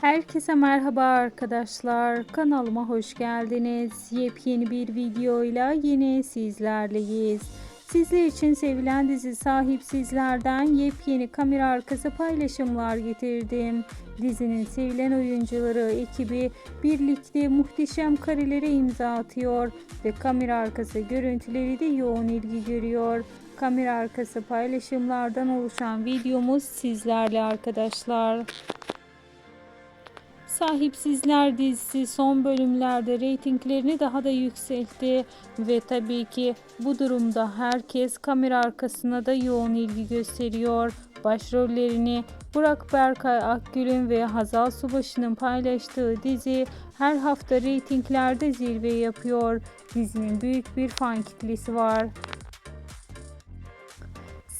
Herkese merhaba arkadaşlar. Kanalıma hoş geldiniz. Yepyeni bir videoyla yine sizlerleyiz. Sizler için sevilen dizi sahipsizlerden yepyeni kamera arkası paylaşımlar getirdim. Dizinin sevilen oyuncuları, ekibi birlikte muhteşem karelere imza atıyor ve kamera arkası görüntüleri de yoğun ilgi görüyor. Kamera arkası paylaşımlardan oluşan videomuz sizlerle arkadaşlar. Sahipsizler dizisi son bölümlerde reytinglerini daha da yükseltti ve tabii ki bu durumda herkes kamera arkasına da yoğun ilgi gösteriyor. Başrollerini Burak Berkay Akgül'ün ve Hazal Subaşı'nın paylaştığı dizi her hafta reytinglerde zirve yapıyor. Dizinin büyük bir fan kitlesi var.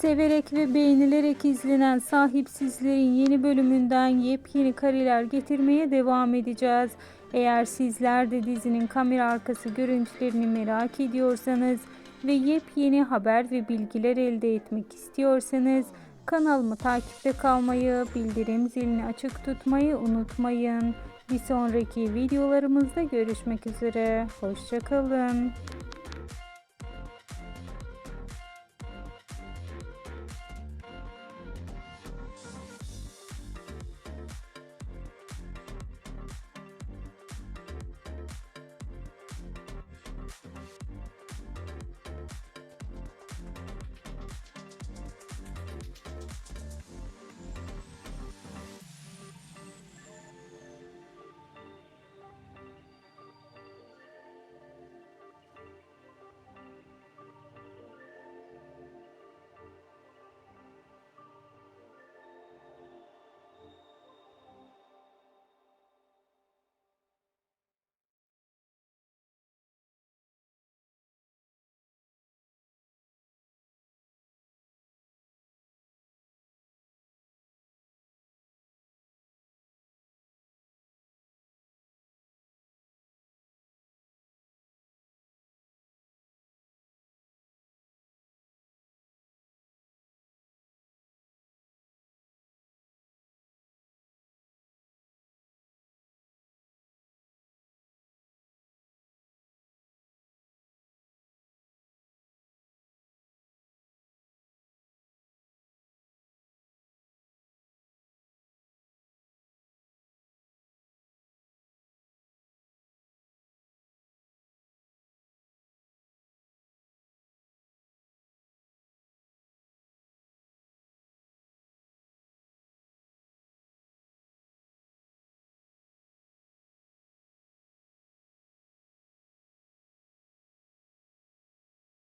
Severek ve beğenilerek izlenen Sahipsizlerin yeni bölümünden yepyeni kareler getirmeye devam edeceğiz. Eğer sizler de dizinin kamera arkası görüntülerini merak ediyorsanız ve yepyeni haber ve bilgiler elde etmek istiyorsanız kanalımı takipte kalmayı, bildirim zilini açık tutmayı unutmayın. Bir sonraki videolarımızda görüşmek üzere. Hoşçakalın.